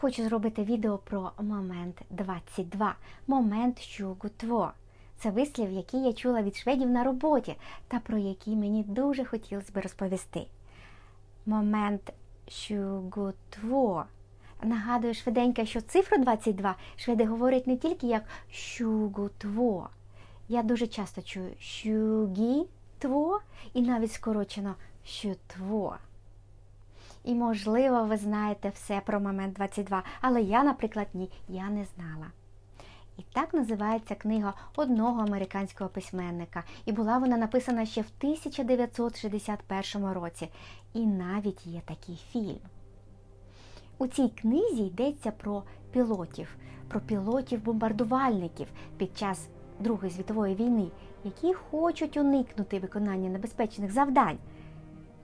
Хочу зробити відео про момент 22, момент 22. Це вислів, який я чула від шведів на роботі та про який мені дуже хотілося би розповісти. Момент 22. Нагадую швиденько, що цифру 22 шведи говорять не тільки як 22. Я дуже часто чую 22 і навіть скорочено 22. І, можливо, ви знаєте все про момент 22, але я, наприклад, ні, я не знала. І так називається книга одного американського письменника. І була вона написана ще в 1961 році. І навіть є такий фільм. У цій книзі йдеться про пілотів, про пілотів-бомбардувальників під час Другої світової війни, які хочуть уникнути виконання небезпечних завдань.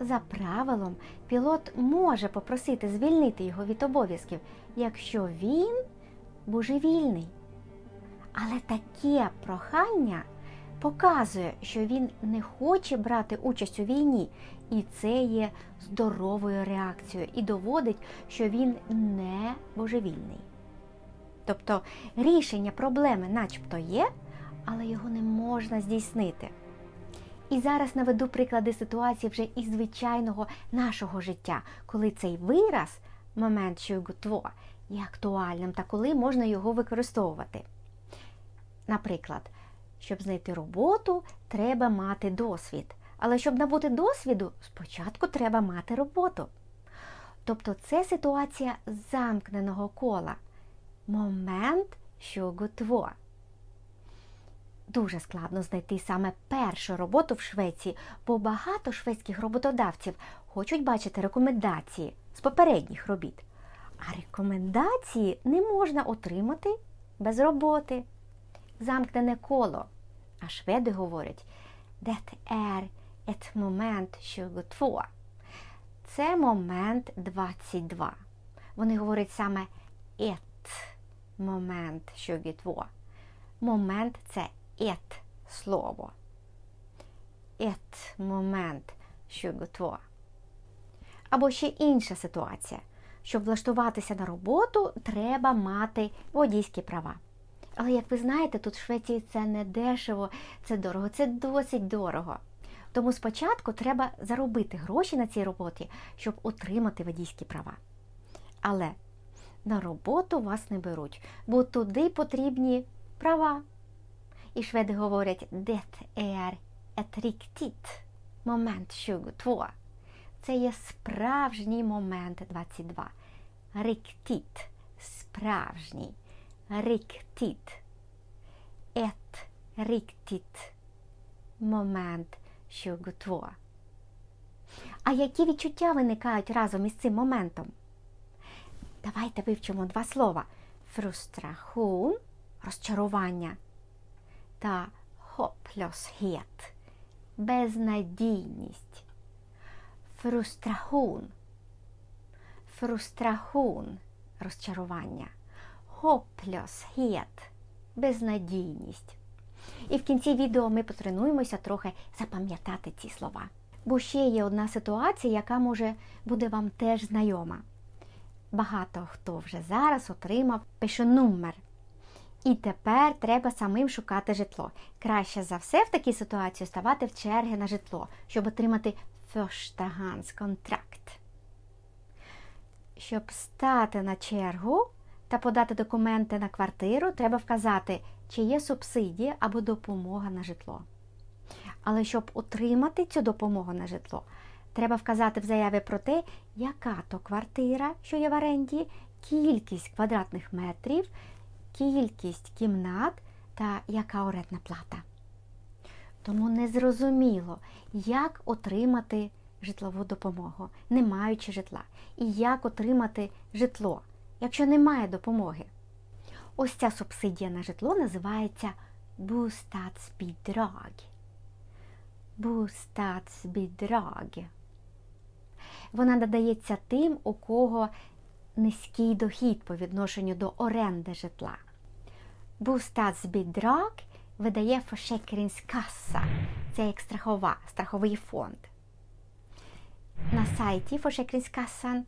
За правилом, пілот може попросити звільнити його від обов'язків, якщо він божевільний. Але таке прохання показує, що він не хоче брати участь у війні, і це є здоровою реакцією і доводить, що він не божевільний. Тобто рішення проблеми начебто є, але його не можна здійснити. І зараз наведу приклади ситуації вже із звичайного нашого життя, коли цей вираз, момент «22», є актуальним та коли можна його використовувати. Наприклад, щоб знайти роботу, треба мати досвід. Але щоб набути досвіду, спочатку треба мати роботу. Тобто це ситуація замкненого кола. Момент «22». Дуже складно знайти саме першу роботу в Швеції, бо багато шведських роботодавців хочуть бачити рекомендації з попередніх робіт. А рекомендації не можна отримати без роботи. Замкнене коло. А шведи говорять Det är ett moment 22. Це момент 22. Вони говорять саме et момент 22. Момент це ett слово. Ett момент 22. Або ще інша ситуація. Щоб влаштуватися на роботу, треба мати водійські права. Але як ви знаєте, тут в Швеції це не дешево, це дорого, це досить дорого. Тому спочатку треба заробити гроші на цій роботі, щоб отримати водійські права. Але на роботу вас не беруть, бо туди потрібні права. І шведи говорять det är ett riktigt moment 22. Це є справжній момент 22. Riktigt – справжній. Riktigt. Ett riktigt moment 22. А які відчуття виникають разом із цим моментом? Давайте вивчимо два слова: фрустрахун розчарування та hopplöshet безнадійність. Фрустрахун. Фрустрахун розчарування. Hopplöshet безнадійність. І в кінці відео ми потренуємося трохи запам'ятати ці слова. Бо ще є одна ситуація, яка може буде вам теж знайома. Багато хто вже зараз отримав пишонумер. І тепер треба самим шукати житло. Краще за все в такій ситуації ставати в черги на житло, щоб отримати контракт. Щоб стати на чергу та подати документи на квартиру, треба вказати, чи є субсидія або допомога на житло. Але щоб отримати цю допомогу на житло, треба вказати в заяві про те, яка то квартира, що є в оренді, кількість квадратних метрів, кількість кімнат та яка орендна плата. Тому незрозуміло, як отримати житлову допомогу, не маючи житла, і як отримати житло, якщо немає допомоги. Ось ця субсидія на житло називається bostadsbidrag. Bostadsbidrag. Вона надається тим, у кого низький дохід по відношенню до оренди житла. Bostadsbidrag видає Försäkringskassa. Це як страхова, страховий фонд. На сайті Försäkringskassan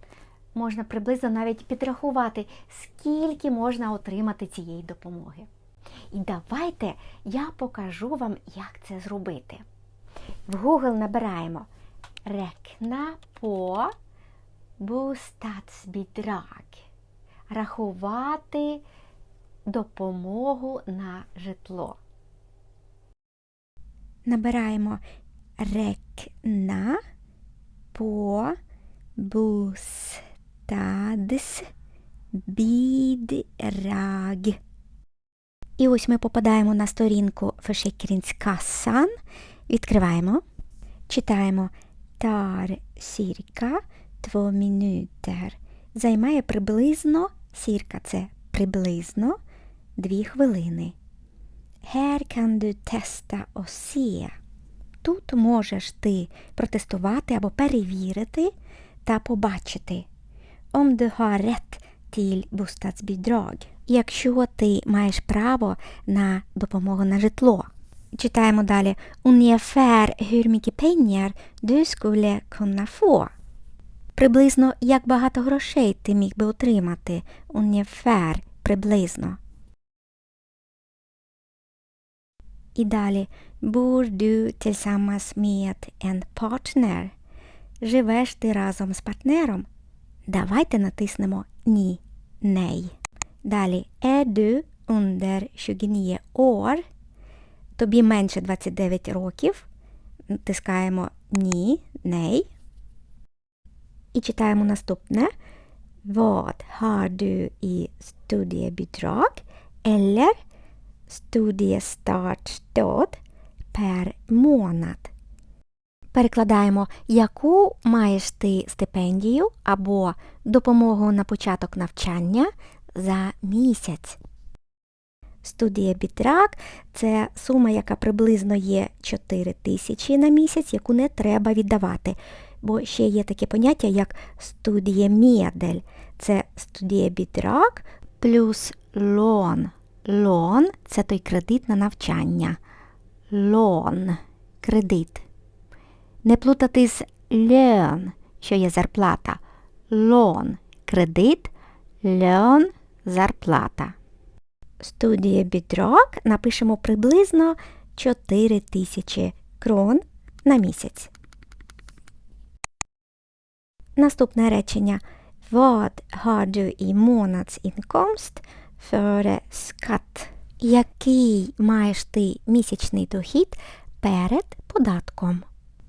можна приблизно навіть підрахувати, скільки можна отримати цієї допомоги. І давайте я покажу вам, як це зробити. В Google набираємо Räkna på bostadsbidrag. Рахувати допомогу на житло. Набираємо Räkna på bostadsbidrag. І ось ми попадаємо на сторінку Försäkringskassan. Відкриваємо, читаємо cirka 2 minuter. Займає приблизно, сірка це приблизно 2 хвилини. Här kan du testa och. Тут можеш ти протестувати або перевірити та побачити. Om du har rätt till bostadsbidrag. Якщо ти маєш право на допомогу на житло. Читаємо далі. Ungefär hur mycket pengar du skulle kunna få. Приблизно як багато грошей ти міг би отримати. Ungefär приблизно. І далі. Bor du tillsammans med en partner? Живеш ти разом з партнером? Давайте натиснемо Ні. Nej. Далі. Är du under 29 år? Тобі менше 29 років. Натискаємо Ні. Nej. І читаємо наступне. Vad har du i studiebidrag eller studiestartstöd per månad? Перекладаємо, яку маєш ти стипендію або допомогу на початок навчання за місяць. Студієбітрак – це сума, яка приблизно є 4 тисячі на місяць, яку не треба віддавати. Бо ще є таке поняття, як студіємедель. Це студієбітрак плюс лон. Лон – це той кредит на навчання. Лон – кредит. Не плутати з льон, що є зарплата. Лон – кредит, льон – зарплата. Студієбідрок напишемо приблизно 4 тисячі крон на місяць. Наступне речення. Vad har du i månadsinkomst före? Який маєш ти місячний дохід перед податком?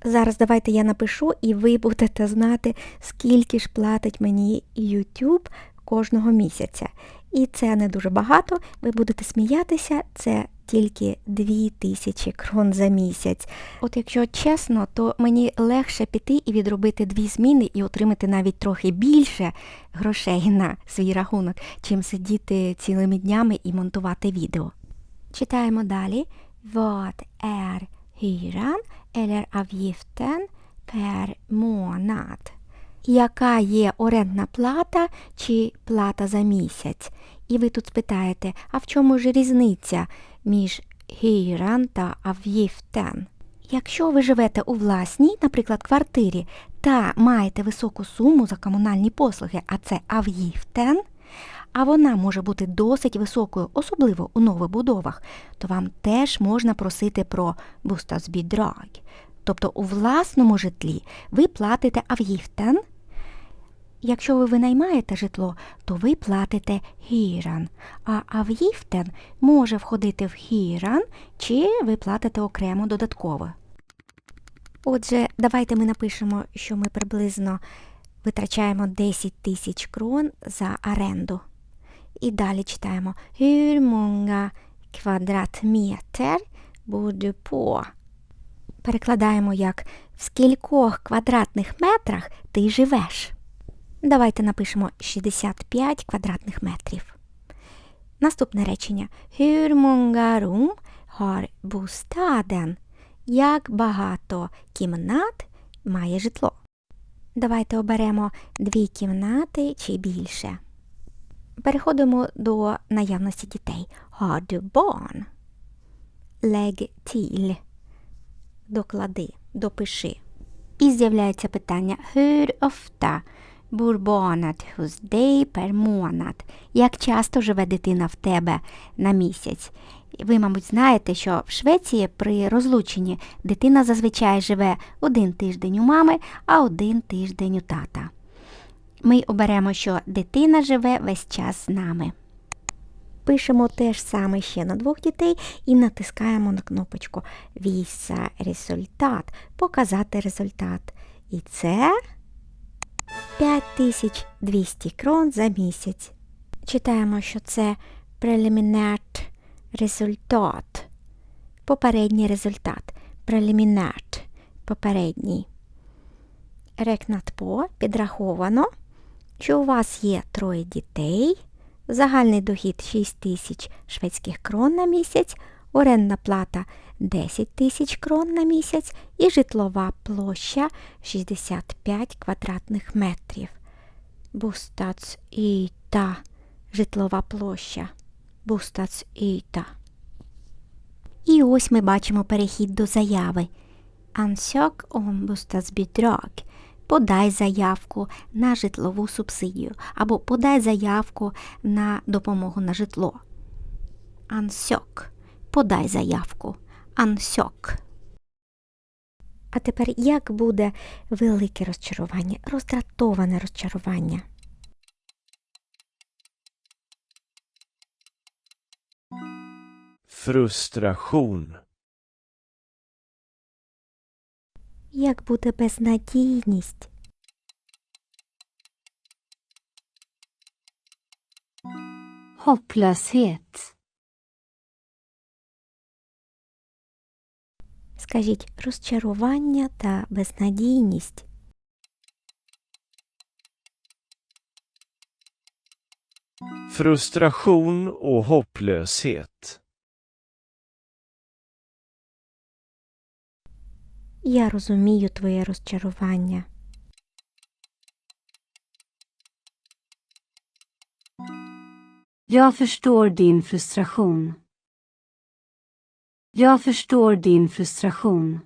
Зараз давайте я напишу, і ви будете знати, скільки ж платить мені YouTube кожного місяця. І це не дуже багато, ви будете сміятися, це тільки 2000 крон за місяць. От якщо чесно, то мені легше піти і відробити дві зміни і отримати навіть трохи більше грошей на свій рахунок, чим сидіти цілими днями і монтувати відео. Читаємо далі. Vad är hyran eller avgiften per månad? Яка є орендна плата чи плата за місяць? І ви тут спитаєте, а в чому ж різниця між hyran та avgiften? Якщо ви живете у власній, наприклад, квартирі та маєте високу суму за комунальні послуги, а це avgiften, а вона може бути досить високою, особливо у новобудовах, то вам теж можна просити про bostadsbidrag. Тобто у власному житлі ви платите avgiften. Якщо ви винаймаєте житло, то ви платите hyran, а avgiften може входити в hyran, чи ви платите окремо додатково. Отже, давайте ми напишемо, що ми приблизно витрачаємо 10 тисяч крон за оренду. І далі читаємо Hur många kvadratmeter? Перекладаємо як в скількох квадратних метрах ти живеш. Давайте напишемо 65 квадратних метрів. Наступне речення. Hur har bostaden? Як багато кімнат має житло? Давайте оберемо дві кімнати чи більше. Переходимо до наявності дітей. Har du barn? Lägg till. Доклади, допиши. І з'являється питання Hur ofta Bor barnet per månad? Як часто живе дитина в тебе на місяць? Ви, мабуть, знаєте, що в Швеції при розлученні дитина зазвичай живе один тиждень у мами, а один тиждень у тата. Ми оберемо, що дитина живе весь час з нами. Пишемо те ж саме ще на двох дітей і натискаємо на кнопочку Віса результат, показати результат. І це 5200 крон за місяць. Читаємо, що це preliminärt результат. Попередній результат. Preliminärt. Попередній. Рекнат по підраховано, що у вас є троє дітей. Загальний дохід 6 тисяч шведських крон на місяць, орендна плата 10 тисяч крон на місяць і житлова площа 65 квадратних метрів. Bostadsyta – житлова площа. Bostadsyta. І ось ми бачимо перехід до заяви. Ansök om bostadsbidrag. Подай заявку на житлову субсидію або подай заявку на допомогу на житло. Ансьок. Подай заявку. Ансьок. А тепер як буде велике розчарування, роздратоване розчарування? frustration, Як буде безнадійність? Hopplöshet. Скажіть розчарування та безнадійність. frustration och hopplöshet. Я розумію твоє розчарування. Jag förstår din frustration. Jag förstår din frustration.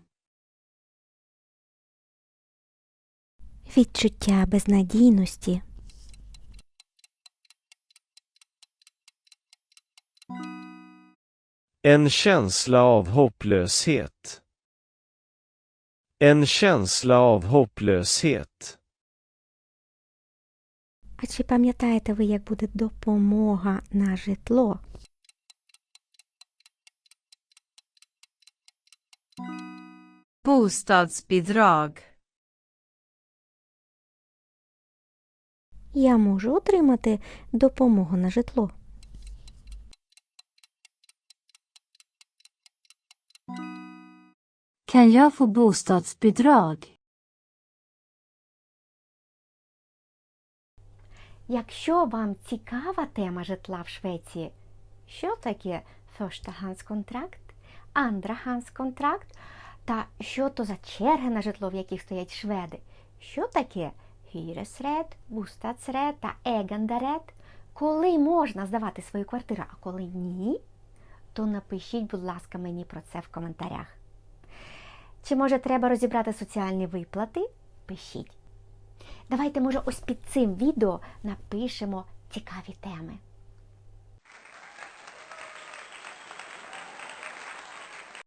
Відчуття безнадійності. En känsla av hopplöshet. En känsla av hopplöshet. А чи пам'ятаєте ви, як буде допомога на житло? Bostadsbidrag. Я можу отримати допомогу на житло. Kan jag få bostadsbidrag? Якщо вам цікава тема житла в Швеції, що таке förstahandskontrakt, andrahandskontrakt та що то за черги на житло, в яких стоять шведи, що таке hyresrätt, bostadsrätt та äganderätt, коли можна здавати свою квартиру, а коли ні, то напишіть, будь ласка, мені про це в коментарях. Чи може треба розібрати соціальні виплати? Пишіть. Давайте, може, ось під цим відео напишемо цікаві теми.